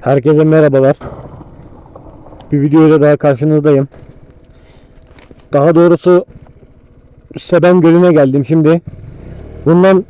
Herkese merhabalar. Bir videoyla daha karşınızdayım. Daha doğrusu Seben Gölü'ne geldim şimdi. Bundan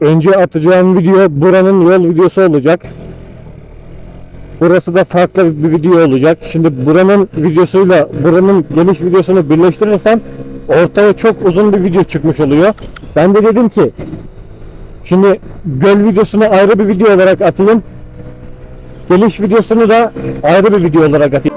önce atacağım video buranın yol videosu olacak. Burası da farklı bir video olacak. Şimdi buranın videosuyla buranın geliş videosunu birleştirirsem ortaya çok uzun bir video çıkmış oluyor. Ben de dedim ki şimdi göl videosunu ayrı bir video olarak atayım. Geliş videosunu da ayrı bir video olarak atayım.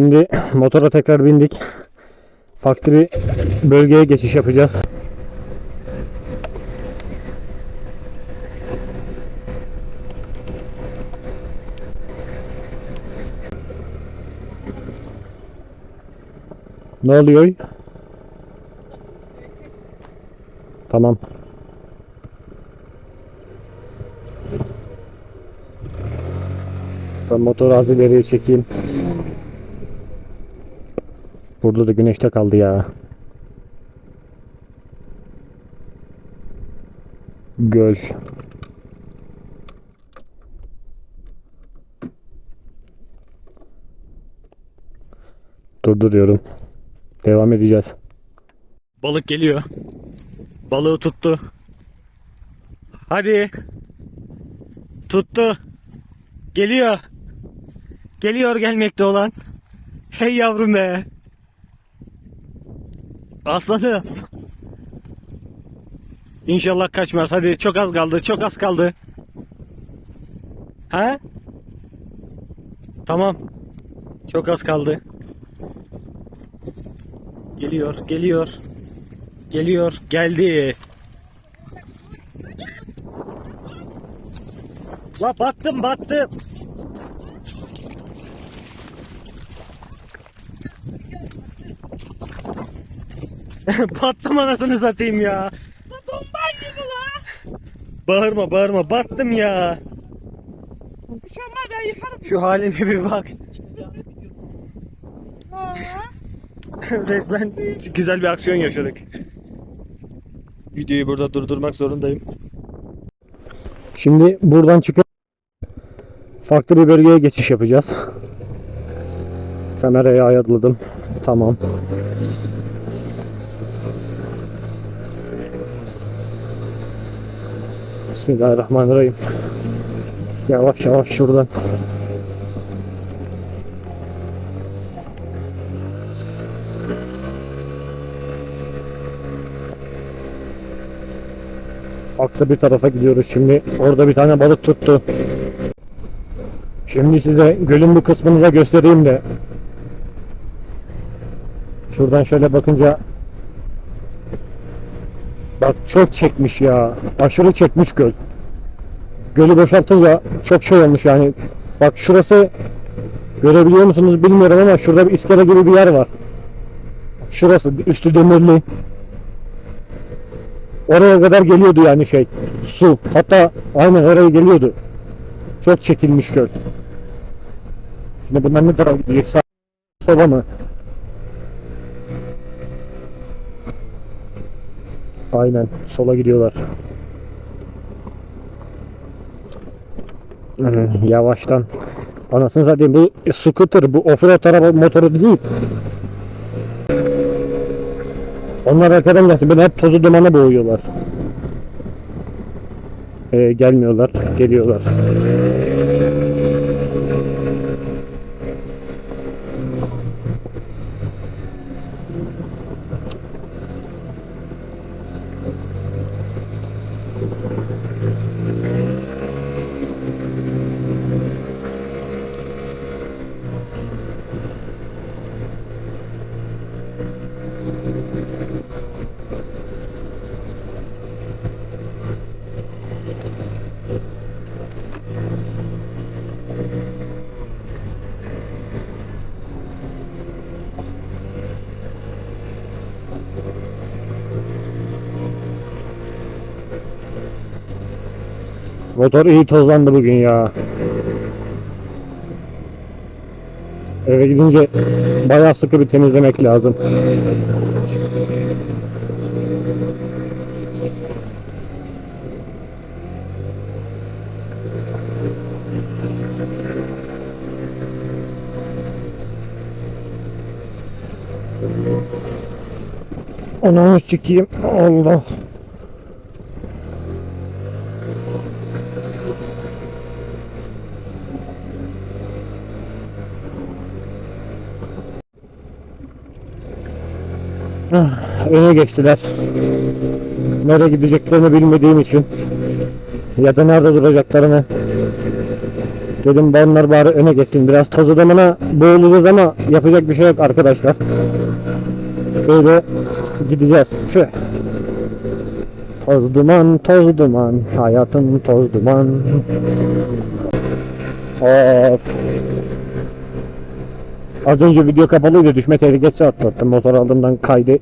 Şimdi motora tekrar bindik. Farklı bir bölgeye geçiş yapacağız. Ne oluyor? Tamam. Ben motoru az ileriye çekeyim. Burada da güneşte kaldı ya. Göl. Durduruyorum. Devam edeceğiz. Balık geliyor. Balığı tuttu. Hadi. Tuttu. Geliyor. Geliyor gelmekte olan. Hey yavrum be. Aslanım. İnşallah kaçmaz. Hadi çok az kaldı. Çok az kaldı. He? Tamam. Çok az kaldı. Geliyor, geliyor. Geliyor, geldi. La battım, battım. battım anasını satayım ya. Bomban gibi la. Bağırma, bağırma. Battım ya. Şama ben yıkarım. Şu halime bir bak. Resmen güzel bir aksiyon yaşadık. Videoyu burada durdurmak zorundayım. Şimdi buradan çıkıp farklı bir bölgeye geçiş yapacağız. Kamerayı ayarladım. Tamam. Bismillahirrahmanirrahim. Yavaş yavaş şuradan. farklı bir tarafa gidiyoruz şimdi. Orada bir tane balık tuttu. Şimdi size gölün bu kısmını da göstereyim de. Şuradan şöyle bakınca Bak çok çekmiş ya. Aşırı çekmiş göl. Gölü boşaltınca çok şey olmuş yani. Bak şurası görebiliyor musunuz bilmiyorum ama şurada bir iskele gibi bir yer var. Şurası üstü demirli. Oraya kadar geliyordu yani şey su. Hatta aynen oraya geliyordu. Çok çekilmiş göl. Şimdi bunlar ne tarafa gidecek? Sağ sola mı? Aynen sola gidiyorlar. Yavaştan. Anasını satayım bu scooter bu offroad araba motoru değil. Onlar arkadan gelsin. Beni hep tozu dumana boğuyorlar. Ee, gelmiyorlar. Geliyorlar. Motor iyi tozlandı bugün ya. Eve gidince bayağı sıkı bir temizlemek lazım. Onu sikeyim. Allah. Öne geçtiler. Nereye gideceklerini bilmediğim için ya da nerede duracaklarını dedim onlar bari öne geçsin. Biraz toz adamına boğulacağız ama yapacak bir şey yok arkadaşlar. Böyle gideceğiz. Tüh. Toz duman, toz duman, hayatım toz duman. Of. Az önce video kapalıydı. Düşme tehlikesi atlattım. Motor aldığımdan kaydı.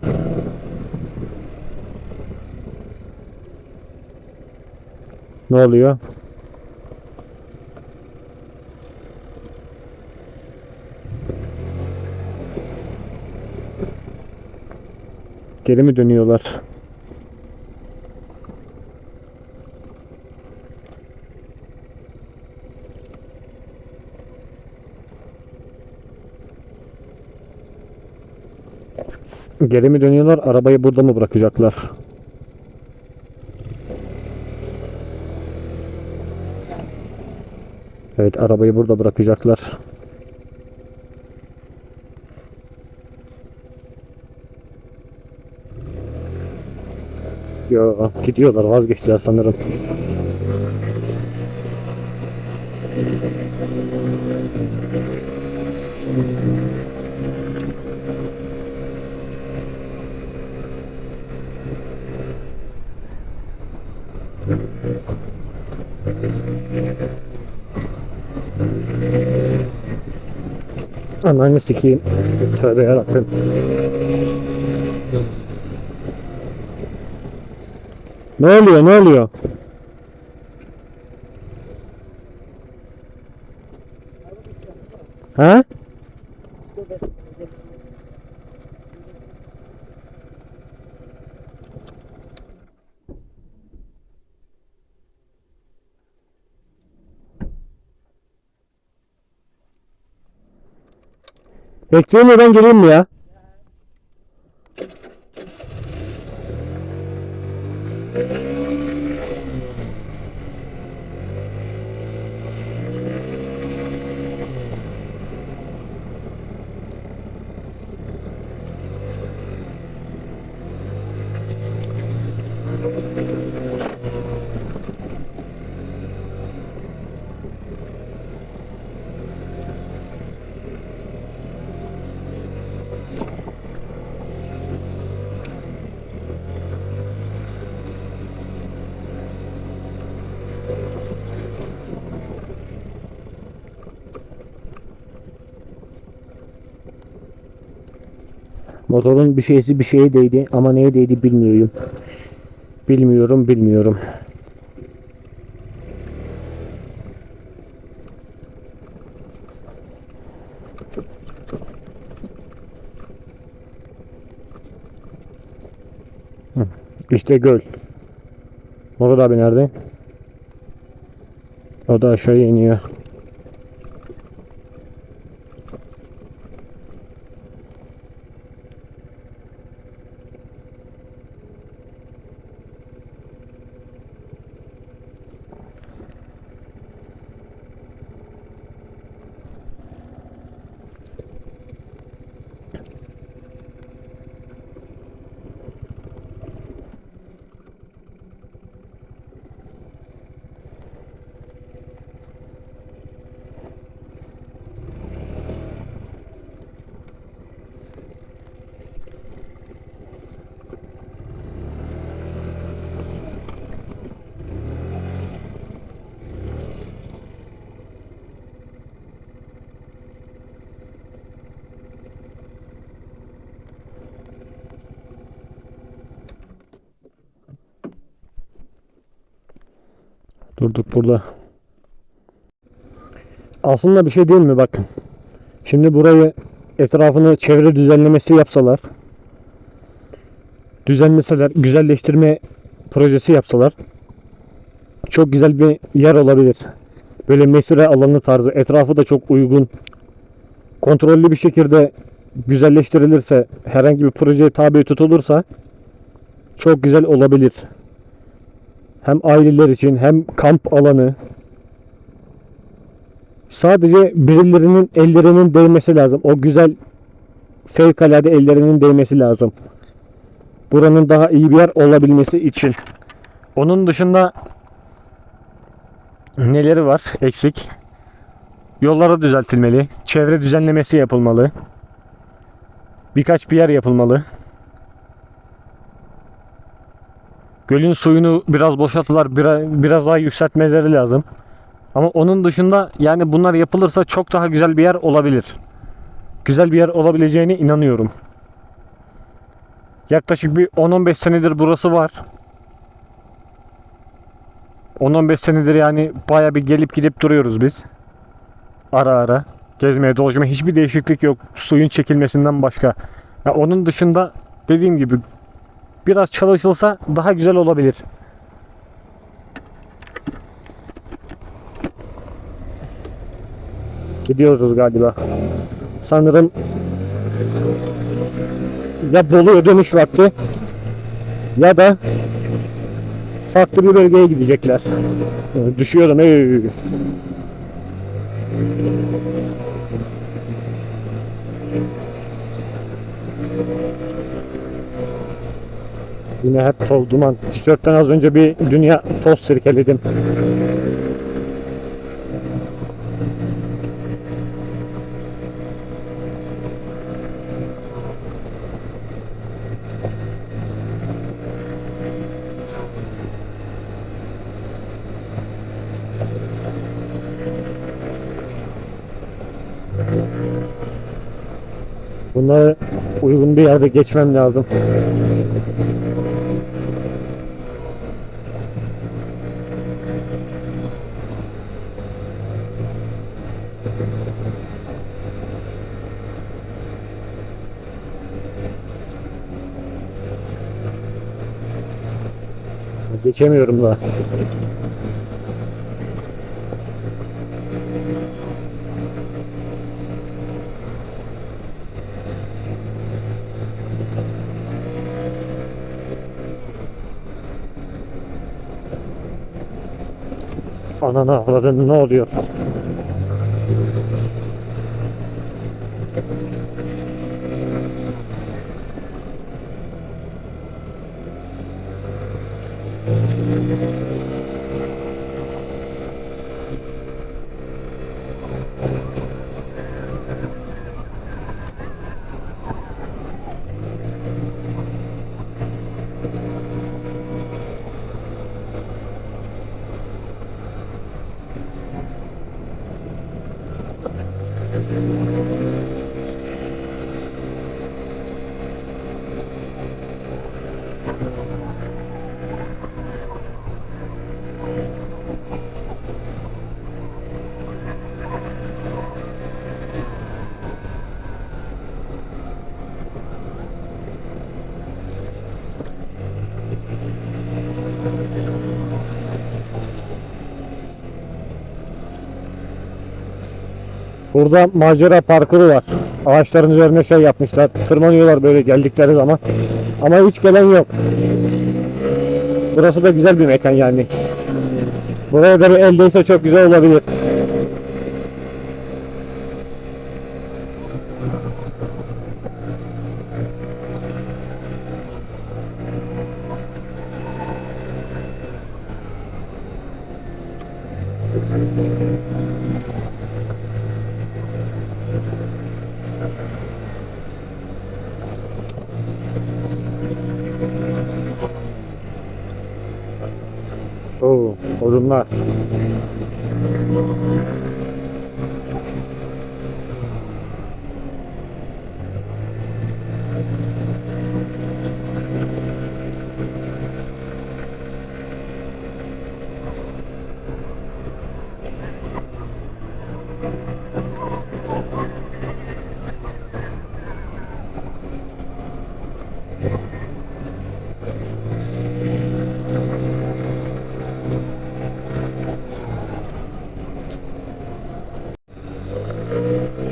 Ne oluyor? Geri mi dönüyorlar? Geri mi dönüyorlar? Arabayı burada mı bırakacaklar? Evet, arabayı burada bırakacaklar. Yo, gidiyorlar, vazgeçtiler sanırım. Ananı sikeyim. Tövbe yarabbim. Ne oluyor ne oluyor? Ha? Bekliyor mu ben geleyim mi ya? Motorun bir şeysi bir şeye değdi ama neye değdi bilmiyorum. Bilmiyorum bilmiyorum. İşte göl. Murat abi nerede? O da aşağıya iniyor. Durduk burada. Aslında bir şey değil mi bakın. Şimdi burayı etrafını çevre düzenlemesi yapsalar. Düzenleseler, güzelleştirme projesi yapsalar. Çok güzel bir yer olabilir. Böyle mesire alanı tarzı. Etrafı da çok uygun. Kontrollü bir şekilde güzelleştirilirse, herhangi bir projeye tabi tutulursa çok güzel olabilir. Hem aileler için hem kamp alanı. Sadece birilerinin ellerinin değmesi lazım. O güzel fevkalade ellerinin değmesi lazım. Buranın daha iyi bir yer olabilmesi için. Onun dışında neleri var eksik? Yolları düzeltilmeli. Çevre düzenlemesi yapılmalı. Birkaç bir yer yapılmalı. Gölün suyunu biraz boşalttılar, biraz, biraz daha yükseltmeleri lazım. Ama onun dışında yani bunlar yapılırsa çok daha güzel bir yer olabilir. Güzel bir yer olabileceğine inanıyorum. Yaklaşık bir 10-15 senedir burası var. 10-15 senedir yani baya bir gelip gidip duruyoruz biz. Ara ara. Gezmeye dolaşmaya hiçbir değişiklik yok. Suyun çekilmesinden başka. Ya onun dışında dediğim gibi biraz çalışılsa daha güzel olabilir. Gidiyoruz galiba. Sanırım ya Bolu'ya dönüş vakti ya da farklı bir bölgeye gidecekler. Düşüyorum. Ey. Yine hep toz duman. Tişörtten az önce bir dünya toz sirkeledim. Bunları uygun bir yerde geçmem lazım. Geçemiyorum da. Ananı avradın ne oluyor? Burada macera parkuru var. Ağaçların üzerine şey yapmışlar. Tırmanıyorlar böyle geldikleri zaman. Ama hiç gelen yok. Burası da güzel bir mekan yani. Buraya da bir eldeyse çok güzel olabilir.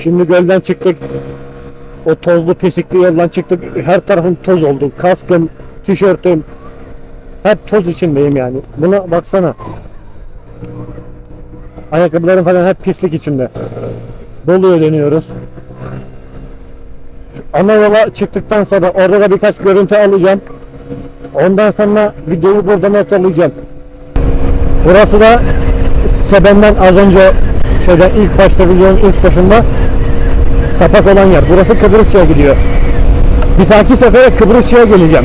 Şimdi gölden çıktık. O tozlu pisikli yoldan çıktık. Her tarafım toz oldu. Kaskım, tişörtüm. Hep toz içindeyim yani. Buna baksana. Ayakkabılarım falan hep pislik içinde. Doluyor dönüyoruz. Şu ana yola çıktıktan sonra orada da birkaç görüntü alacağım. Ondan sonra videoyu burada noktalayacağım. Burası da Seben'den az önce şeyden ilk başta videonun ilk başında sapak olan yer. Burası Kıbrısçı'ya gidiyor. Bir dahaki sefere Kıbrısçı'ya geleceğim.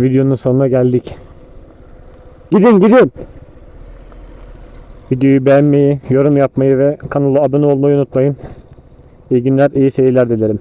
Videonun sonuna geldik. Gidin gidin. Videoyu beğenmeyi, yorum yapmayı ve kanala abone olmayı unutmayın. İyi günler, iyi seyirler dilerim.